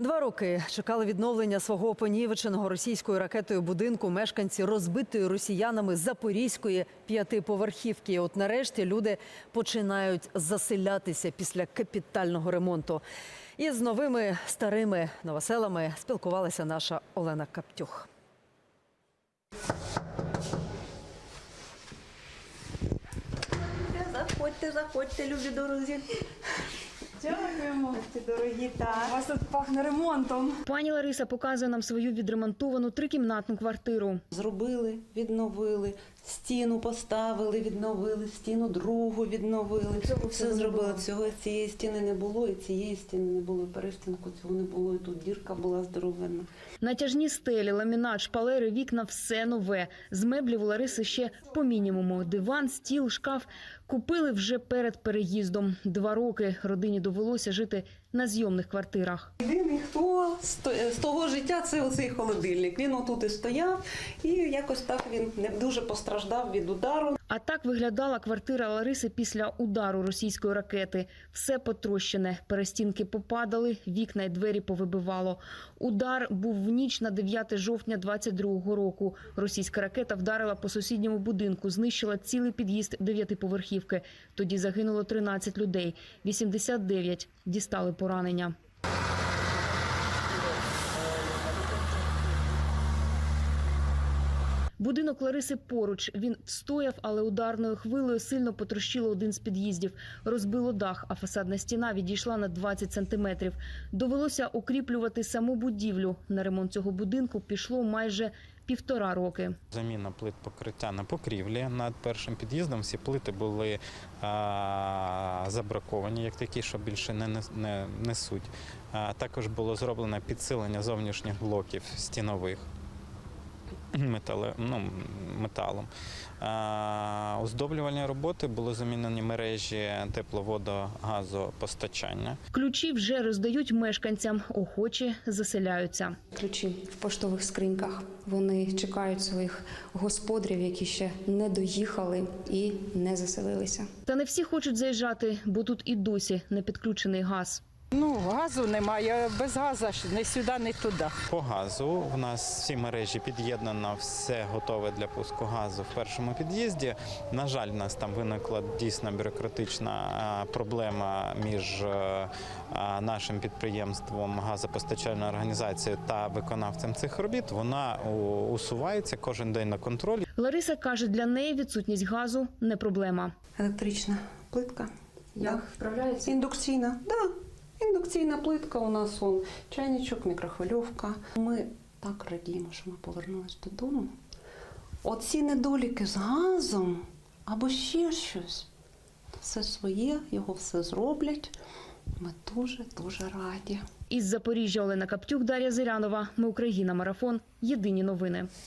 Два роки чекали відновлення свого понівеченого російською ракетою будинку мешканці розбитої росіянами запорізької п'ятиповерхівки. От нарешті люди починають заселятися після капітального ремонту. І з новими старими новоселами спілкувалася наша Олена Каптюх. Заходьте, заходьте, любі дорогі. Дякуємо. дорогі дорогі, У вас тут пахне ремонтом. Пані Лариса показує нам свою відремонтовану трикімнатну квартиру. Зробили, відновили, стіну поставили, відновили, стіну другу відновили. Все зробили. Цього цієї стіни не було, і цієї стіни не було. і Перестінку цього не було. І тут дірка була здоровенна. Натяжні стелі, ламінат, шпалери, вікна все нове. З меблів у Лариси ще по мінімуму. Диван, стіл, шкаф купили вже перед переїздом. Два роки родині довелося жити на зйомних квартирах. Єдиний, хто з з того життя, це оцей холодильник. Він отут і стояв, і якось так він не дуже постраждав від удару. А так виглядала квартира Лариси після удару російської ракети. Все потрощене, перестінки попадали, вікна й двері повибивало. Удар був в ніч на 9 жовтня 22-го року. Російська ракета вдарила по сусідньому будинку, знищила цілий під'їзд дев'ятиповерхівки. Тоді загинуло 13 людей, 89 дістали поранення. Будинок Лариси поруч. Він встояв, але ударною хвилею сильно потрощило один з під'їздів. Розбило дах, а фасадна стіна відійшла на 20 сантиметрів. Довелося укріплювати саму будівлю. На ремонт цього будинку пішло майже півтора роки. Заміна плит покриття на покрівлі над першим під'їздом. Всі плити були а, забраковані, як такі, що більше не, не несуть. А, також було зроблено підсилення зовнішніх блоків стінових метале, ну, металом. А, оздоблювальні роботи були замінені мережі тепловодогазопостачання. Ключі вже роздають мешканцям, охочі заселяються. Ключі в поштових скриньках. Вони чекають своїх господарів, які ще не доїхали і не заселилися. Та не всі хочуть заїжджати, бо тут і досі не підключений газ. Ну, газу немає, без газу ж не сюди, не туди. По газу в нас всі мережі під'єднано, все готове для пуску газу в першому під'їзді. На жаль, в нас там виникла дійсно бюрократична проблема між е, нашим підприємством газопостачальної організації та виконавцем цих робіт. Вона усувається кожен день на контролі. Лариса каже, для неї відсутність газу не проблема. Електрична плитка. Як вправляється? Індукційна, да. Індукційна плитка у нас он чайничок, мікрохвильовка. Ми так радіємо, що ми повернулись додому. Оці недоліки з газом або ще щось. Все своє, його все зроблять. Ми дуже дуже раді. Із Запоріжжя Олена Каптюк, Дар'я Зирянова. Ми Україна. Марафон. Єдині новини.